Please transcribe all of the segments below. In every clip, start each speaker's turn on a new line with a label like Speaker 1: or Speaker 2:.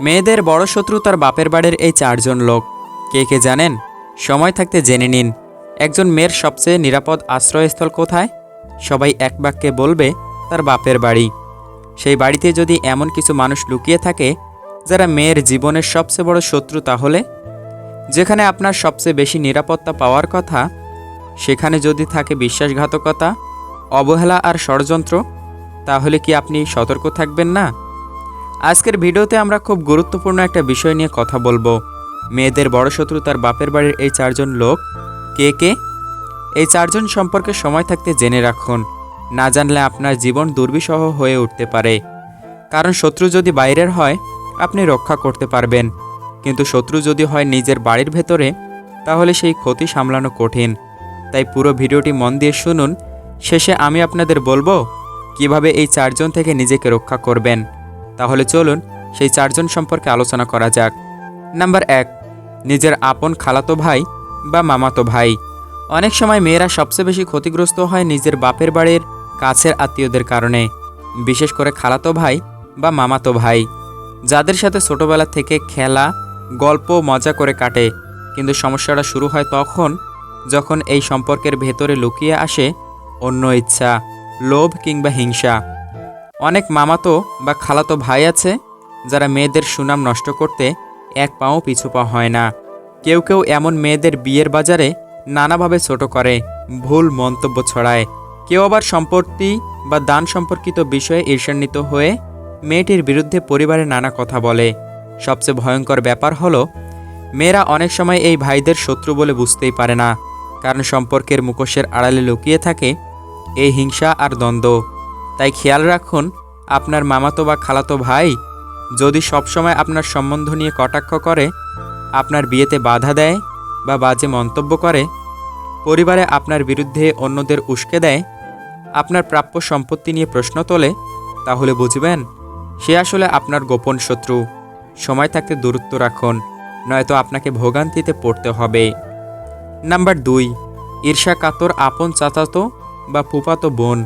Speaker 1: মেয়েদের বড় শত্রু তার বাপের বাড়ির এই চারজন লোক। কে কে জানেন? সময় থাকতে জেনে নিন। একজন মেয়ের সবচেয়ে নিরাপদ আশ্রয়স্থল কোথায়? সবাই এক বাক্যে বলবে, তার বাপের বাড়ি। সেই বাড়িতে যদি এমন কিছু মানুষ লুকিয়ে থাকে, যারা মেয়ের জীবনের সবচেয়ে বড় শত্রু তাহলে? যেখানে আপনার সবচেয়ে বেশি নিরাপত্তা পাওয়ার কথা, সেখানে যদি থাকে বিশ্বাসঘাতকতা, অবহেলা আর ষড়যন্ত্র, তাহলে কি আপনি সতর্ক থাকবেন না? আজকের ভিডিওতে আমরা খুব গুরুত্বপূর্ণ একটা বিষয় নিয়ে কথা বলব। মেয়েদের বড় শত্রু তার বাপের বাড়ির এই চারজন লোক, কে কে? এই চারজন সম্পর্কে সময় থাকতে জেনে রাখুন। না জানলে আপনার জীবন দুর্বিষহ হয়ে উঠতে পারে। কারণ শত্রু যদি বাইরের হয়, আপনি রক্ষা করতে পারবেন। কিন্তু শত্রু যদি হয় নিজের বাড়ির ভেতরে, তাহলে সেই ক্ষতি সামলানো কঠিন। তাই পুরো ভিডিওটি মন দিয়ে শুনুন। শেষে আমি আপনাদের বলব, কীভাবে এই চারজন থেকে নিজেকে রক্ষা করবেন। তাহলে চলুন সেই চারজন সম্পর্কে আলোচনা করা যাক। নাম্বার এক, নিজের আপন খালাতো ভাই বা মামাতো ভাই। অনেক সময় মেয়েরা সবচেয়ে বেশি ক্ষতিগ্রস্ত হয় নিজের বাপের বাড়ির কাছের আত্মীয়দের কারণে, বিশেষ করে খালাতো ভাই বা মামাতো ভাই। যাদের সাথে ছোটবেলা থেকে খেলা, গল্প, মজা করে কাটে, কিন্তু সমস্যাটা শুরু হয় তখন, যখন এই সম্পর্কের ভেতরে লুকিয়ে আসে অন্য ইচ্ছা, লোভ কিংবা হিংসা। অনেক মামাতো বা খালাতো ভাই আছে যারা মেয়েদের সুনাম নষ্ট করতে এক পাও পিছু পা হয় না। কেউ কেউ এমন মেয়েদের বিয়ের বাজারে নানাভাবে ছোট করে, ভুল মন্তব্য ছড়ায়। কেউ আবার সম্পত্তি বা দান সম্পর্কিত বিষয়ে ঈর্ষান্বিত হয়ে মেয়েটির বিরুদ্ধে পরিবারে নানা কথা বলে। সবচেয়ে ভয়ঙ্কর ব্যাপার হলো, মেয়েরা অনেক সময় এই ভাইদের শত্রু বলে বুঝতেই পারে না, কারণ সম্পর্কের মুখোশের আড়ালে লুকিয়ে থাকে এই হিংসা আর দ্বন্দ্ব। তাই খেয়াল রাখুন, আপনার মামাতো বা খালাতো ভাই যদি সবসময় আপনার সম্বন্ধ নিয়ে কটাক্ষ করে, আপনার বিয়েতে বাধা দেয় বা বাজে মন্তব্য করে, পরিবারে আপনার বিরুদ্ধে অন্যদের উস্কে দেয়, আপনার প্রাপ্য সম্পত্তি নিয়ে প্রশ্ন তোলে, তাহলে বুঝবেন সে আসলে আপনার গোপন শত্রু। সময় থাকতে দূরত্ব রাখুন, নয়তো আপনাকে ভোগান্তিতে পড়তে হবে। নাম্বার দুই, ঈর্ষা কাতর আপন চাচাতো বা ফুপাতো বোন।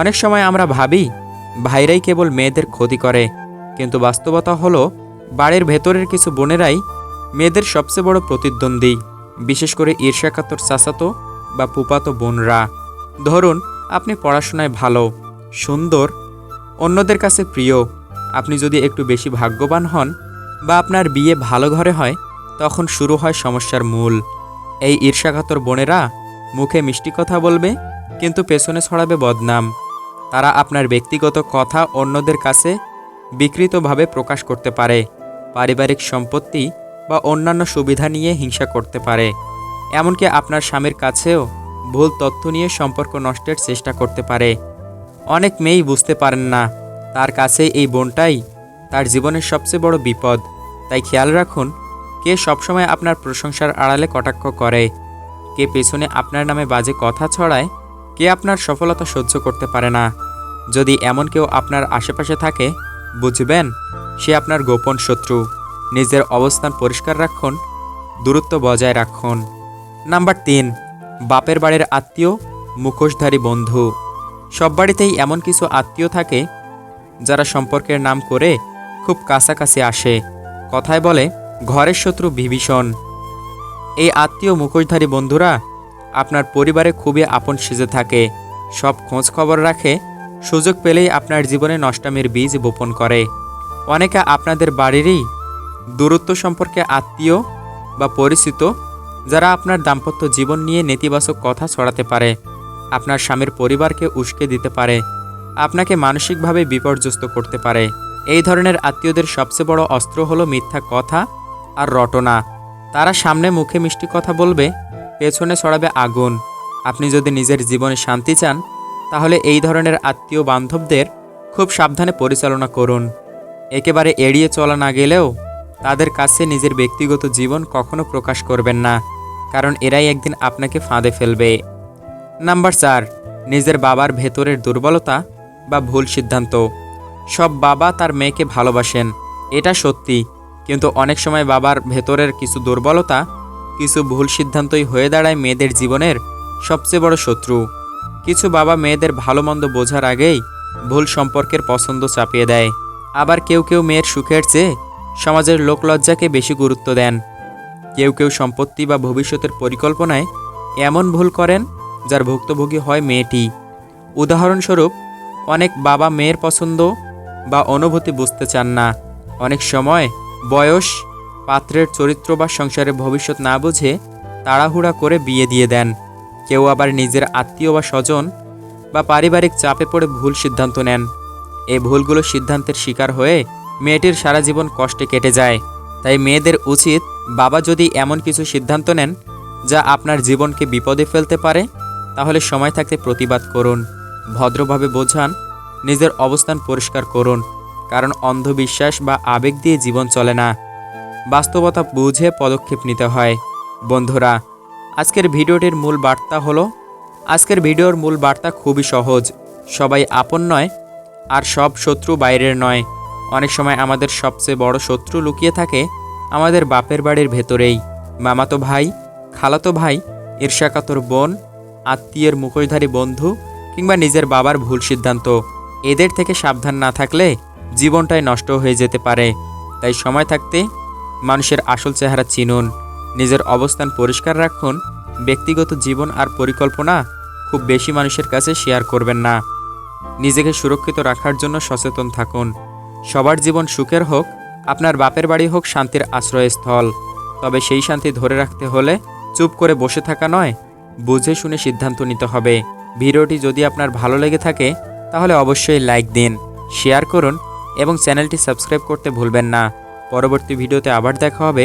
Speaker 1: অনেক সময় আমরা ভাবি, ভাইরাই কেবল মেয়েদের ক্ষতি করে। কিন্তু বাস্তবতা হলো, বাড়ির ভেতরের কিছু বোনেরাই মেয়েদের সবচেয়ে বড় প্রতিদ্বন্দ্বী, বিশেষ করে ঈর্ষাকাতর চাচাতো বা পুপাতো বোনরা। ধরুন, আপনি পড়াশোনায় ভালো, সুন্দর, অন্যদের কাছে প্রিয়, আপনি যদি একটু বেশি ভাগ্যবান হন বা আপনার বিয়ে ভালো ঘরে হয়, তখন শুরু হয় সমস্যার মূল। এই ঈর্ষাকাতর বোনেরা মুখে মিষ্টি কথা বলবে, কিন্তু পেছনে ছড়াবে বদনাম। তারা আপনার ব্যক্তিগত কথা অন্যদের কাছে বিকৃতভাবে প্রকাশ করতে পারে, পারিবারিক সম্পত্তি বা অন্যান্য সুবিধা নিয়ে হিংসা করতে পারে। এমনকি আপনার স্বামীর কাছেও ভুল তথ্য নিয়ে সম্পর্ক নষ্টের চেষ্টা করতে পারে। অনেক মেয়েই বুঝতে পারেন না, তার কাছে এই বোনটাই তার জীবনের সবচেয়ে বড় বিপদ। তাই খেয়াল রাখুন, কে সবসময় আপনার প্রশংসার আড়ালে কটাক্ষ করে, কে পেছনে আপনার নামে বাজে কথা ছড়ায়, কে আপনার সফলতা সহ্য করতে পারে না। যদি এমন কেউ আপনার আশেপাশে থাকে, বুঝবেন সে আপনার গোপন শত্রু। নিজের অবস্থান পরিষ্কার রাখুন, দূরত্ব বজায় রাখুন। নাম্বার তিন, বাপের বাড়ির আত্মীয়, মুখোশধারী বন্ধু। সব বাড়িতেই এমন কিছু আত্মীয় থাকে, যারা সম্পর্কের নাম করে খুব কাছাকাছি আসে। কথায় বলে, ঘরের শত্রু বিভীষণ। এই আত্মীয় মুখোশধারী বন্ধুরা আপনার পরিবারে খুবই আপন সেজে থাকে। সব খোঁজ খবর রাখে সুযোগ পেলেই আপনার জীবনে নষ্টামের বীজ বপন করে। অনেকে আপনাদের বাড়িরই দূরত্ব সম্পর্কে আত্মীয় বা পরিচিত, যারা আপনার দাম্পত্য জীবন নিয়ে নেতিবাচক কথা ছড়াতে পারে, আপনার স্বামীর পরিবারকে উস্কে দিতে পারে, আপনাকে মানসিকভাবে বিপর্যস্ত করতে পারে। এই ধরনের আত্মীয়দের সবচেয়ে বড় অস্ত্র হলো মিথ্যা কথা আর রটনা। তারা সামনে মুখে মিষ্টি কথা বলবে, পেছনে ছড়াবে আগুন। আপনি যদি নিজের জীবনে শান্তি চান তাহলে এই ধরনের আত্মীয় বান্ধবদের খুব সাবধানে পরিচালনা করুন। একেবারে এড়িয়ে চলা না গেলেও তাদের কাছে নিজের ব্যক্তিগত জীবন কখনো প্রকাশ করবেন না, কারণ এরাই একদিন আপনাকে ফাঁদে ফেলবে। নাম্বার চার, নিজের বাবার ভেতরের দুর্বলতা বা ভুল সিদ্ধান্ত। সব বাবা তার মেয়েকে ভালোবাসেন, এটা সত্যি, কিন্তু অনেক সময় বাবার ভেতরের কিছু দুর্বলতা, কিছু ভুল সিদ্ধান্তই হয়ে দাঁড়ায় মেয়েদের জীবনের সবচেয়ে বড় শত্রু। কিছু বাবা মেয়েদের ভালো মন্দ বোঝার আগেই ভুল সম্পর্কের পছন্দ চাপিয়ে দেয়। আবার কেউ কেউ মেয়ের সুখের চেয়ে সমাজের লোকলজ্জাকে বেশি গুরুত্ব দেন। কেউ কেউ সম্পত্তি বা ভবিষ্যতের পরিকল্পনায় এমন ভুল করেন যার ভুক্তভোগী হয় মেয়েটি। উদাহরণস্বরূপ, অনেক বাবা মেয়ের পছন্দ বা অনুভূতি বুঝতে চান না। অনেক সময় বয়স, পাত্রের চরিত্র বা সংসারের ভবিষ্যৎ না বুঝে তাড়াহুড়া করে বিয়ে দিয়ে দেন। কেউ আবার নিজের আত্মীয় বা স্বজন বা পারিবারিক চাপে পড়ে ভুল সিদ্ধান্ত নেন। এই ভুলগুলো সিদ্ধান্তের শিকার হয়ে মেয়েটির সারা জীবন কষ্টে কেটে যায়। তাই মেয়েদের উচিত বাবা যদি এমন কিছু সিদ্ধান্ত নেন যা আপনার জীবনকে বিপদে ফেলতে পারে, তাহলে সময় থাকতে প্রতিবাদ করুন। ভদ্রভাবে বোঝান, নিজের অবস্থান পরিষ্কার করুন, কারণ অন্ধবিশ্বাস বা আবেগ দিয়ে জীবন চলে না। বাস্তবতা বুঝে পদক্ষেপ নিতে হয়। বন্ধুরা আজকের ভিডিওটির মূল বার্তা হলো, আজকের ভিডিওর মূল বার্তা খুবই সহজ। সবাই আপন নয়, আর সব শত্রু বাইরের নয়। অনেক সময় আমাদের সবচেয়ে বড় শত্রু লুকিয়ে থাকে আমাদের বাপের বাড়ির ভেতরেই। মামাতো ভাই, খালাতো ভাই, ঈর্ষাকাতর বোন, আত্মীয়ের মুখোশধারী বন্ধু, কিংবা নিজের বাবার ভুল সিদ্ধান্ত। এদের থেকে সাবধান না থাকলে জীবনটাই নষ্ট হয়ে যেতে পারে। তাই সময় থাকতে মানুষের আসল চেহারা চিনুন। নিজের অবস্থান পরিষ্কার রাখুন, ব্যক্তিগত জীবন আর পরিকল্পনা খুব বেশি মানুষের কাছে শেয়ার করবেন না। নিজেকে সুরক্ষিত রাখার জন্য সচেতন থাকুন। সবার জীবন সুখের হোক, আপনার বাপের বাড়ি হোক শান্তির আশ্রয়স্থল। তবে সেই শান্তি ধরে রাখতে হলে চুপ করে বসে থাকা নয়, বুঝে শুনে সিদ্ধান্ত নিতে হবে। ভিডিওটি যদি আপনার ভালো লেগে থাকে, তাহলে অবশ্যই লাইক দিন, শেয়ার করুন এবং চ্যানেলটি সাবস্ক্রাইব করতে ভুলবেন না। পরবর্তী ভিডিওতে আবার দেখা হবে।